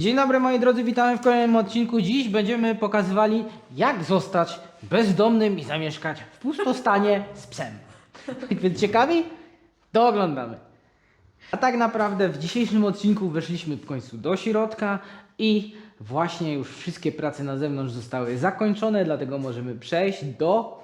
Dzień dobry moi drodzy, witamy w kolejnym odcinku. Dziś będziemy pokazywali jak zostać bezdomnym i zamieszkać w pustostanie z psem. Więc ciekawi? To oglądamy. A tak naprawdę w dzisiejszym odcinku weszliśmy w końcu do środka i właśnie już wszystkie prace na zewnątrz zostały zakończone, dlatego możemy przejść do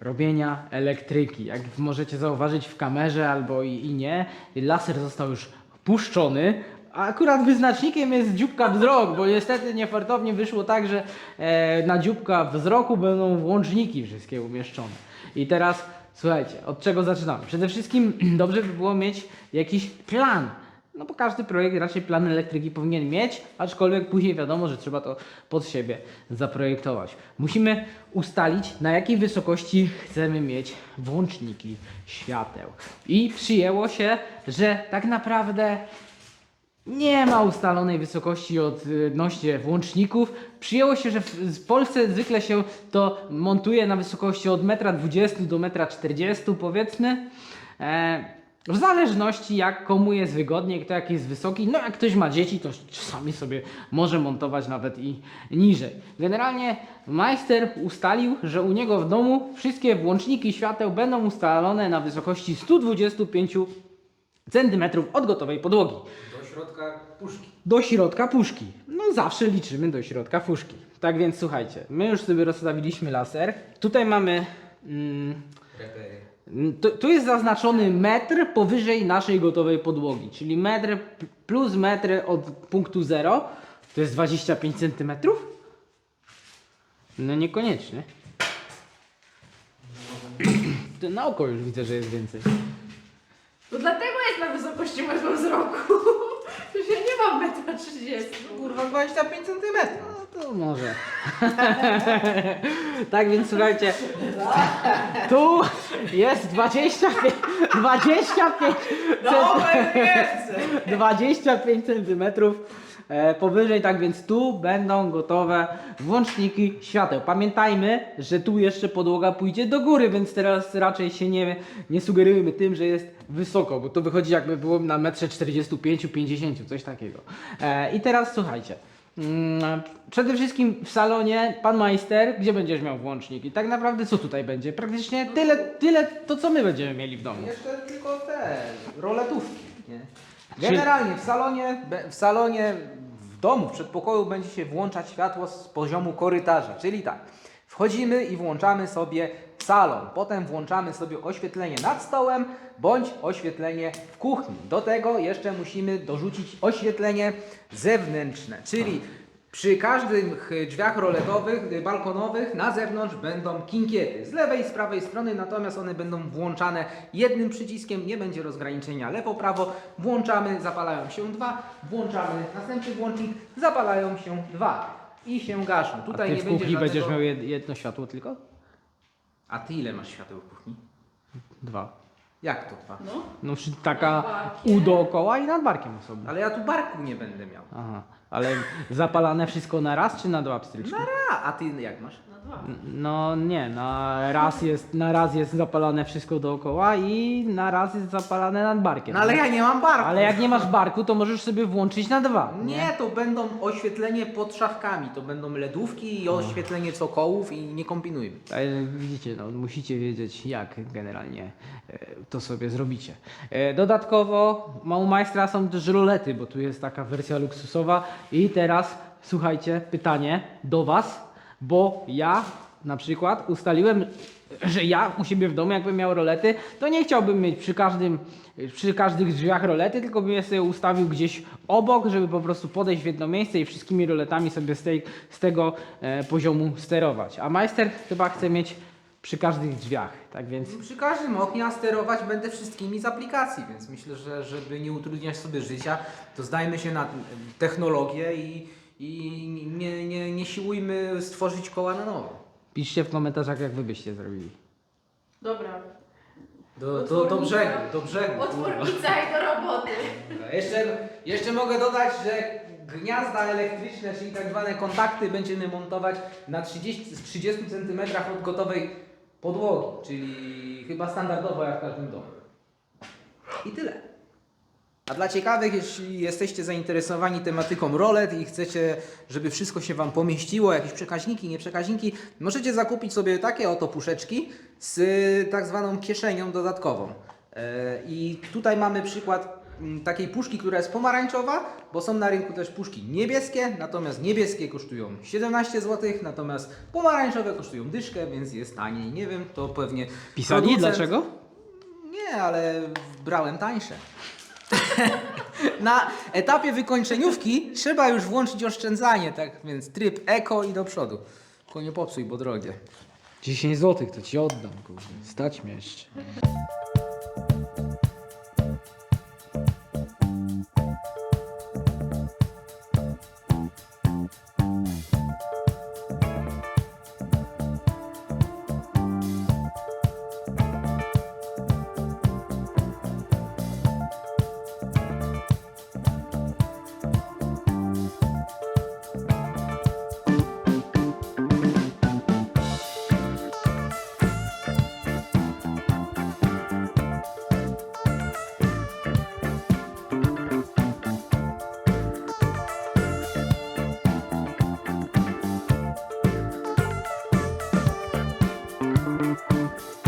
robienia elektryki. Jak możecie zauważyć w kamerze albo i, i nie, laser został już puszczony. A akurat wyznacznikiem jest dzióbka wzrok, bo niestety niefartownie wyszło tak, że e, na dzióbka wzroku będą włączniki wszystkie umieszczone. I teraz słuchajcie, od czego zaczynamy? Przede wszystkim dobrze by było mieć jakiś plan. No bo każdy projekt raczej plan elektryki powinien mieć, aczkolwiek później wiadomo, że trzeba to pod siebie zaprojektować. Musimy ustalić na jakiej wysokości chcemy mieć włączniki świateł. I przyjęło się, że tak naprawdę nie ma ustalonej wysokości odnośnie włączników. Przyjęło się, że w Polsce zwykle się to montuje na wysokości od 1,20 m do 1,40 m powiedzmy. E, w zależności jak komu jest wygodniej, kto jak jest wysoki. No jak ktoś ma dzieci, to czasami sobie może montować nawet i niżej. Generalnie majster ustalił, że u niego w domu wszystkie włączniki świateł będą ustalone na wysokości 125 cm od gotowej podłogi środka puszki. do środka puszki. No zawsze liczymy do środka puszki. Tak więc słuchajcie, my już sobie rozstawiliśmy laser. Tutaj mamy. Mm, Repery. tu, tu jest zaznaczony metr powyżej naszej gotowej podłogi, czyli metr plus metr od punktu 0 to jest 25 cm. No niekoniecznie. To na oko już widzę, że jest więcej. No dlatego jest na wysokości mojego wzroku. Nie mam metra 30. Kurwa 25 cm. No to może. tak więc słuchajcie. Tu jest 25, 25, Dobra, więcej! 25 centymetrów powyżej, tak więc tu będą gotowe włączniki świateł. Pamiętajmy, że tu jeszcze podłoga pójdzie do góry, więc teraz raczej się nie, nie sugerujmy tym, że jest wysoko, bo to wychodzi jakby było na metrze 45-50, coś takiego. E, I teraz słuchajcie. Mm, Przede wszystkim w salonie pan majster, gdzie będziesz miał włącznik i tak naprawdę co tutaj będzie? Praktycznie tyle, tyle to co my będziemy mieli w domu. Jeszcze tylko te roletówki. Nie? Generalnie w salonie, w salonie, domu, w przedpokoju będzie się włączać światło z poziomu korytarza. Czyli tak, wchodzimy i włączamy sobie salon. Potem włączamy sobie oświetlenie nad stołem bądź oświetlenie w kuchni. Do tego jeszcze musimy dorzucić oświetlenie zewnętrzne, czyli przy każdych y, drzwiach roletowych, y, balkonowych na zewnątrz będą kinkiety. Z lewej i z prawej strony, natomiast one będą włączane jednym przyciskiem, nie będzie rozgraniczenia lewo-prawo. Włączamy, zapalają się dwa, włączamy następny włącznik, zapalają się dwa i się gaszą. A Tutaj ty nie w kuchni żadnego... będziesz miał jed- jedno światło tylko? A ty ile masz świateł w kuchni? Dwa. Jak to dwa? No. No taka barkiem. u dookoła i nad barkiem osobno. Ale ja tu barku nie będę miał. Aha. Ale zapalane wszystko na raz czy na dwa pstryczki? Na ra, a ty jak masz? No nie, na raz jest, na raz jest zapalane wszystko dookoła i na raz jest zapalane nad barkiem. No ale ja nie mam barku. Ale jak nie masz barku, to możesz sobie włączyć na dwa. Nie, to będą oświetlenie pod szafkami, to będą ledówki i oświetlenie cokołów i nie kombinujmy. Ale widzicie, no, musicie wiedzieć, jak generalnie e, to sobie zrobicie. E, dodatkowo u majstra są też rolety, bo tu jest taka wersja luksusowa. I teraz słuchajcie, pytanie do Was, bo ja na przykład ustaliłem, że ja u siebie w domu, jakbym miał rolety, to nie chciałbym mieć przy każdym, przy każdych drzwiach rolety, tylko bym je sobie ustawił gdzieś obok, żeby po prostu podejść w jedno miejsce i wszystkimi roletami sobie z, tej, z tego e, poziomu sterować. A majster chyba chce mieć przy każdych drzwiach, tak więc Przy każdym oknie a sterować będę wszystkimi z aplikacji, więc myślę, że żeby nie utrudniać sobie życia, to zdajmy się na technologię i, i nie, nie, nie siłujmy stworzyć koła na nowo. piszcie w komentarzach, jak wy byście zrobili. Dobra. Do, do, do brzegu, do brzegu. kurwa. Otwornica i do roboty. Jeszcze, jeszcze mogę dodać, że gniazda elektryczne, czyli tak zwane kontakty będziemy montować na 30, z 30 cm od gotowej podłogi, czyli chyba standardowo jak w każdym domu. I tyle. A dla ciekawych, jeśli jesteście zainteresowani tematyką rolet i chcecie, żeby wszystko się Wam pomieściło, jakieś przekaźniki, nieprzekaźniki, możecie zakupić sobie takie oto puszeczki z tak zwaną kieszenią dodatkową. E, I tutaj mamy przykład mm, takiej puszki, która jest pomarańczowa, bo są na rynku też puszki niebieskie, natomiast niebieskie kosztują 17 zł, natomiast pomarańczowe kosztują dyszkę, więc jest taniej. Nie wiem, to pewnie Pisali producent- dlaczego? nie, ale brałem tańsze. Na etapie wykończeniówki trzeba już włączyć oszczędzanie, tak więc tryb eko i do przodu. Tylko nie popsuj, bo drogie. 10 zł to ci oddam, kurde. Stać mnie jeszcze. Brasil.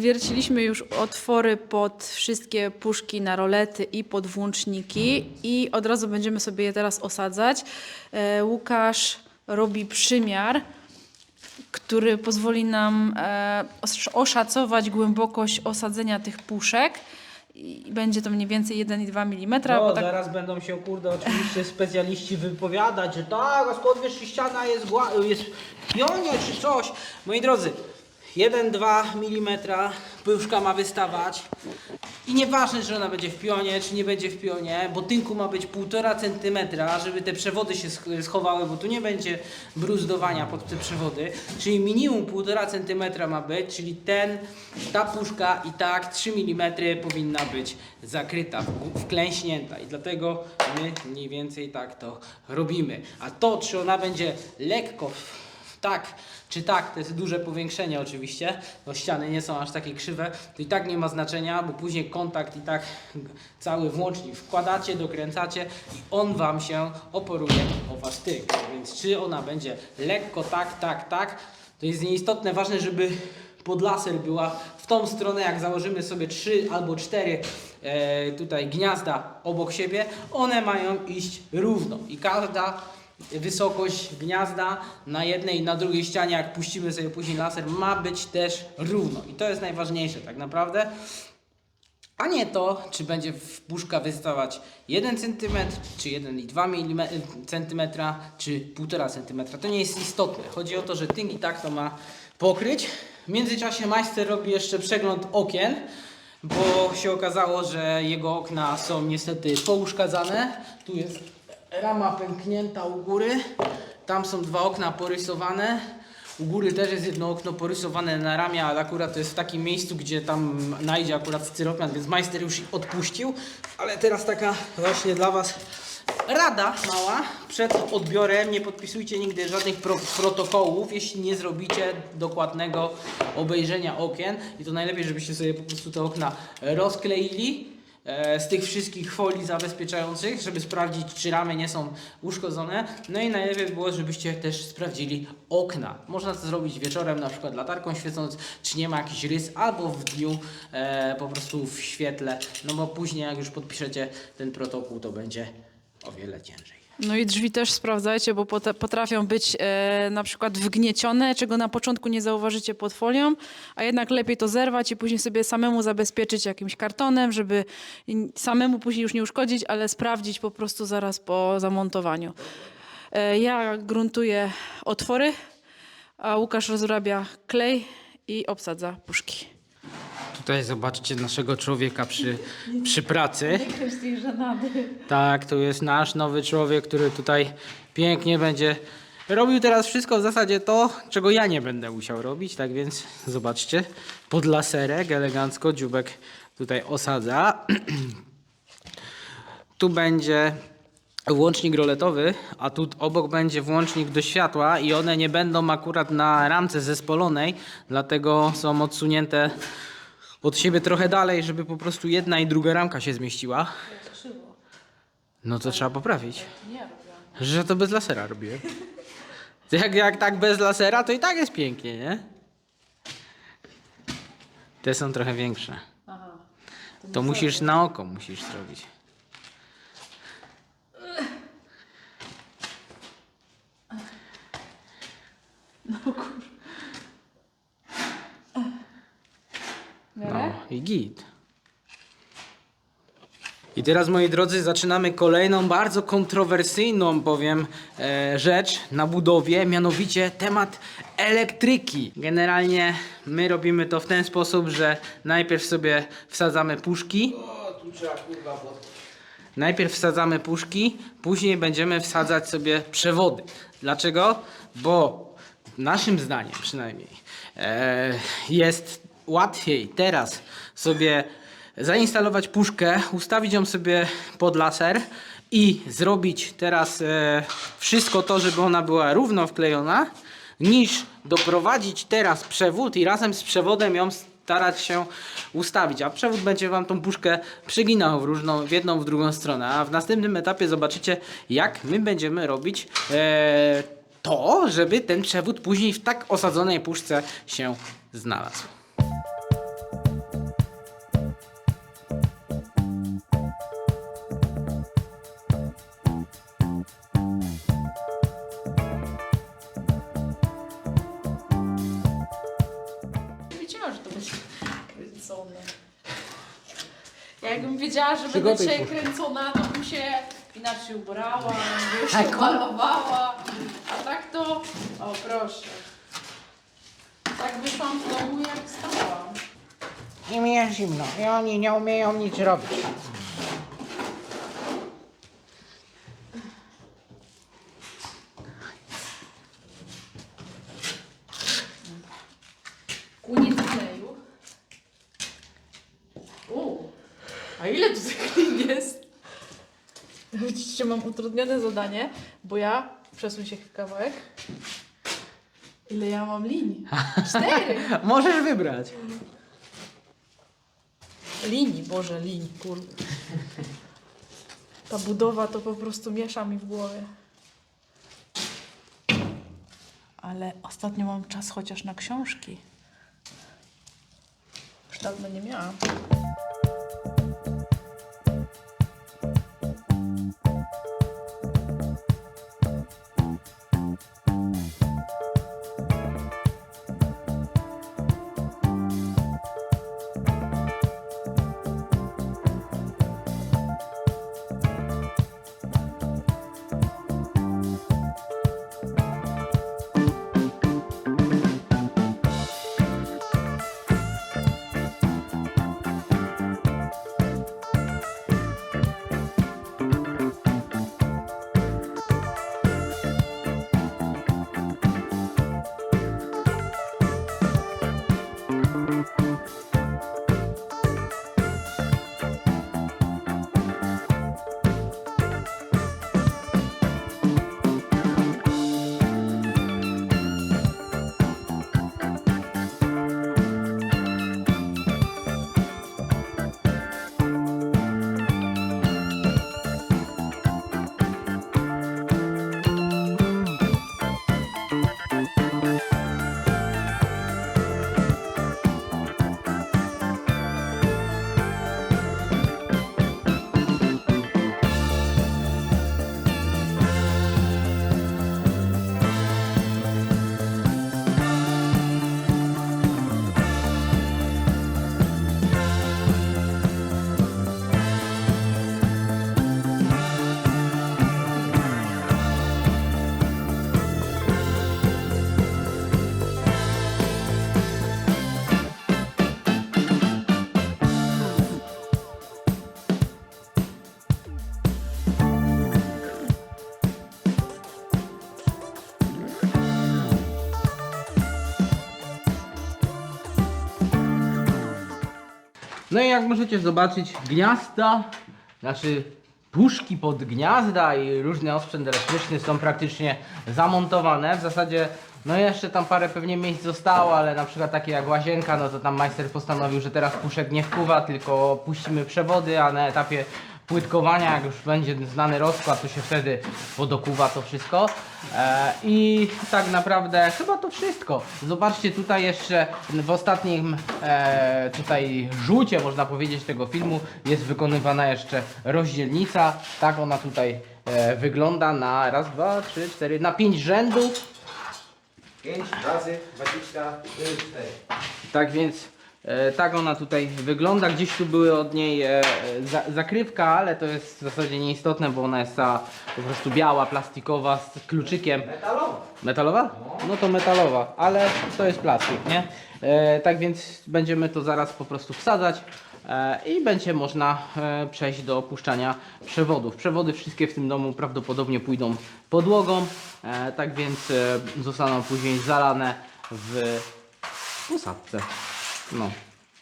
Wywierciliśmy już otwory pod wszystkie puszki na rolety i pod włączniki i od razu będziemy sobie je teraz osadzać. E, Łukasz robi przymiar, który pozwoli nam e, os- oszacować głębokość osadzenia tych puszek. I będzie to mniej więcej 1,2 mm. No, bo tak zaraz będą się, kurde, oczywiście specjaliści wypowiadać, że tak, a skąd wiesz, czy ściana jest, gła- jest w pionie czy coś. Moi drodzy, 1-2 mm puszka ma wystawać. I nieważne, że ona będzie w pionie, czy nie będzie w pionie, bo tynku ma być 1,5 cm, żeby te przewody się sch- schowały, bo tu nie będzie bruzdowania pod te przewody, czyli minimum 1,5 cm ma być, czyli ten, ta puszka i tak 3 mm powinna być zakryta, wklęśnięta. I dlatego my mniej więcej tak to robimy. A to, czy ona będzie lekko tak czy tak, to jest duże powiększenie oczywiście, bo ściany nie są aż takie krzywe, to i tak nie ma znaczenia, bo później kontakt i tak cały włącznik wkładacie, dokręcacie i on Wam się oporuje o Wasz tyk. Więc czy ona będzie lekko tak, tak, tak, to jest nieistotne, ważne, żeby pod laser była w tą stronę, jak założymy sobie trzy albo cztery e, tutaj gniazda obok siebie, one mają iść równo i każda wysokość gniazda na jednej i na drugiej ścianie, jak puścimy sobie później laser, ma być też równo. I to jest najważniejsze tak naprawdę. A nie to, czy będzie puszka wystawać 1 cm, czy 1,2 cm, czy 1,5 cm. To nie jest istotne. Chodzi o to, że tynk i tak to ma pokryć. W międzyczasie majster robi jeszcze przegląd okien, bo się okazało, że jego okna są niestety pouszkadzane. Tu jest rama pęknięta u góry, tam są dwa okna porysowane. U góry też jest jedno okno porysowane na ramię, ale akurat to jest w takim miejscu, gdzie tam najdzie akurat styropian, więc majster już odpuścił. Ale teraz taka właśnie dla Was rada mała. Przed odbiorem nie podpisujcie nigdy żadnych pro protokołów, jeśli nie zrobicie dokładnego obejrzenia okien. I to najlepiej, żebyście sobie po prostu te okna rozkleili z tych wszystkich folii zabezpieczających, żeby sprawdzić, czy ramy nie są uszkodzone. No i najlepiej by było, żebyście też sprawdzili okna. Można to zrobić wieczorem, na przykład latarką świecąc, czy nie ma jakiś rys, albo w dniu e, po prostu w świetle, no bo później jak już podpiszecie ten protokół, to będzie o wiele ciężej. No i drzwi też sprawdzajcie, bo pot- potrafią być e, na przykład wgniecione, czego na początku nie zauważycie pod folią, a jednak lepiej to zerwać i później sobie samemu zabezpieczyć jakimś kartonem, żeby samemu później już nie uszkodzić, ale sprawdzić po prostu zaraz po zamontowaniu. E, ja gruntuję otwory, a Łukasz rozrabia klej i obsadza puszki. Tutaj zobaczcie naszego człowieka przy, przy pracy. Tak, tu jest nasz nowy człowiek, który tutaj pięknie będzie robił teraz wszystko w zasadzie to, czego ja nie będę musiał robić, tak więc zobaczcie, pod laserek elegancko dziubek tutaj osadza. tu będzie włącznik roletowy, a tu obok będzie włącznik do światła i one nie będą akurat na ramce zespolonej, dlatego są odsunięte od siebie trochę dalej, żeby po prostu jedna i druga ramka się zmieściła. No to trzeba poprawić. Że to bez lasera robiłem. To Jak, jak tak bez lasera, to i tak jest pięknie, nie? Te są trochę większe. To musisz na oko musisz zrobić. No i git. I teraz, moi drodzy, zaczynamy kolejną bardzo kontrowersyjną, powiem, e, rzecz na budowie, mianowicie temat elektryki. Generalnie my robimy to w ten sposób, że najpierw sobie wsadzamy puszki. Najpierw wsadzamy puszki, później będziemy wsadzać sobie przewody. Dlaczego? Bo naszym zdaniem przynajmniej e, jest łatwiej teraz sobie zainstalować puszkę, ustawić ją sobie pod laser i zrobić teraz e, wszystko to, żeby ona była równo wklejona, niż doprowadzić teraz przewód i razem z przewodem ją starać się ustawić, a przewód będzie Wam tą puszkę przyginał w, różną, w jedną, w drugą stronę, a w następnym etapie zobaczycie, jak my będziemy robić e, to, żeby ten przewód później w tak osadzonej puszce się znalazł. Jakbym wiedziała, że będę Przygotuj dzisiaj puszkę. kręcona, to bym się inaczej ubrała, bym się Tak. malowała. A tak to, o proszę. Tak wyszłam z domu jak stałam. I jest zimno i oni nie umieją nic robić. Koniec kleju. O, a ile tu tych klin jest? Widzicie, mam utrudnione zadanie, bo ja, przesuń się kawałek. Ile ja mam linii? Cztery! Możesz wybrać. Linii, Boże, linii, kurde. Ta budowa to po prostu miesza mi w głowie. Ale ostatnio mam czas chociaż na książki. Już dawno nie miałam. No i jak możecie zobaczyć, gniazda, znaczy puszki pod gniazda i różny osprzęt elektryczny są praktycznie zamontowane. W zasadzie, no jeszcze tam parę pewnie miejsc zostało, ale na przykład takie jak łazienka, no to tam majster postanowił, że teraz puszek nie wkuwa, tylko puścimy przewody, a na etapie płytkowania, jak już będzie znany rozkład, to się wtedy podokuwa to wszystko. E, I tak naprawdę chyba to wszystko. Zobaczcie tutaj jeszcze w ostatnim e, tutaj rzucie, można powiedzieć, tego filmu jest wykonywana jeszcze rozdzielnica. Tak ona tutaj e, wygląda na raz, dwa, trzy, cztery, na pięć rzędów. 5 razy 24. Tak więc tak ona tutaj wygląda. Gdzieś tu były od niej e, e, za, zakrywka, ale to jest w zasadzie nieistotne, bo ona jest cała po prostu biała, plastikowa z kluczykiem. Metalowa. Metalowa? No to metalowa, ale to jest plastik, nie? E, tak więc będziemy to zaraz po prostu wsadzać e, i będzie można e, przejść do opuszczania przewodów. Przewody wszystkie w tym domu prawdopodobnie pójdą podłogą, e, tak więc e, zostaną później zalane w posadce. No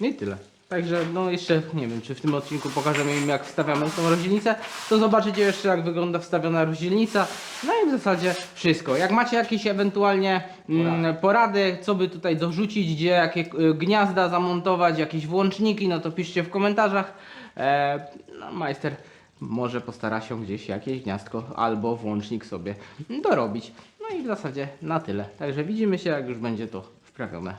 i tyle. Także no jeszcze nie wiem, czy w tym odcinku pokażemy im jak wstawiamy tą rozdzielnicę, to zobaczycie jeszcze jak wygląda wstawiona rozdzielnica. No i w zasadzie wszystko. Jak macie jakieś ewentualnie mm, porady, co by tutaj dorzucić, gdzie jakie y, gniazda zamontować, jakieś włączniki, no to piszcie w komentarzach. E, no, majster może postara się gdzieś jakieś gniazdko albo włącznik sobie dorobić. No i w zasadzie na tyle. Także widzimy się jak już będzie to wprawione.